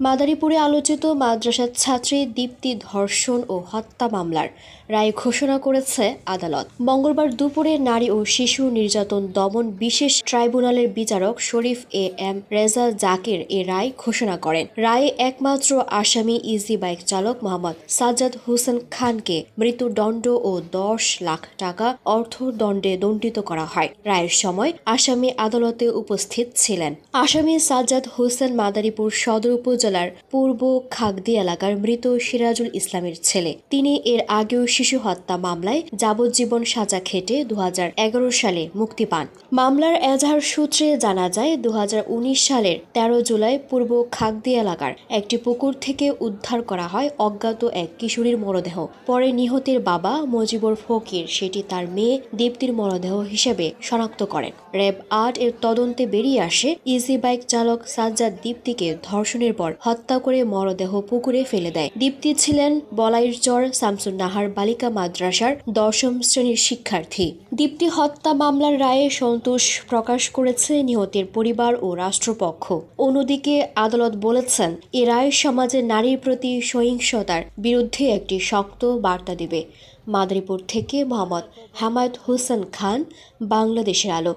মাদারীপুরে আলোচিত মাদ্রাসার ছাত্রী দীপ্তি ধর্ষণ ও হত্যা মামলার রায় ঘোষণা করেছে আদালত। মঙ্গলবার দুপুরে নারী ও শিশু নির্যাতন দমন বিশেষ ট্রাইব্যুনালের বিচারক শরীফ এ এম রেজা জাকির এ রায় ঘোষণা করেন। রায়ে একমাত্র আসামি ইজি বাইক চালক মোহাম্মদ সাজ্জাদ হোসেন খানকে মৃত্যুদণ্ড ও দশ লাখ টাকা অর্থদণ্ডে দণ্ডিত করা হয়। রায়ের সময় আসামি আদালতে উপস্থিত ছিলেন। আসামি সাজ্জাদ হোসেন মাদারীপুর সদর উপজেলার পূর্ব খাগদি এলাকার মৃত সিরাজুল ইসলামের ছেলে। তিনি এর আগেও শিশু হত্যা মামলায় যাবজ্জীবন সাজা খেটে দু হাজার এগারো সালে মুক্তি পান। মামলার এজাহার সূত্রে জানা যায় দুই হাজার উনিশ সালের তেরো জুলাই পূর্ব খাগদি এলাকার একটি পুকুর থেকে উদ্ধার করা হয় অজ্ঞাত এক কিশোরীর মরদেহ। পরে নিহতের বাবা মজিবর ফকির সেটি তার মেয়ে দীপ্তির মরদেহ হিসেবে শনাক্ত করেন। র্যাব আট এর তদন্তে বেরিয়ে আসে, ইজি বাইক চালক সাজ্জাদ দীপ্তিকে ধর্ষণের পর হত্যা করে মরদেহ পুকুরে ফেলে দেয়। দীপ্তি ছিলেন বলাইরচর শামসুন নাহার বালিকা মাদ্রাসার দশম শ্রেণির শিক্ষার্থী। দীপ্তি হত্যা মামলার রায়ে সন্তোষ প্রকাশ করেছে নিহতের পরিবার ও রাষ্ট্রপক্ষ। অন্যদিকে আদালত বলেছেন, এ রায় সমাজে নারীর প্রতি সহিংসতার বিরুদ্ধে একটি শক্ত বার্তা দেবে। মাদারীপুর থেকে মোহাম্মদ হামায়ত হোসেন খান, বাংলাদেশের আলো।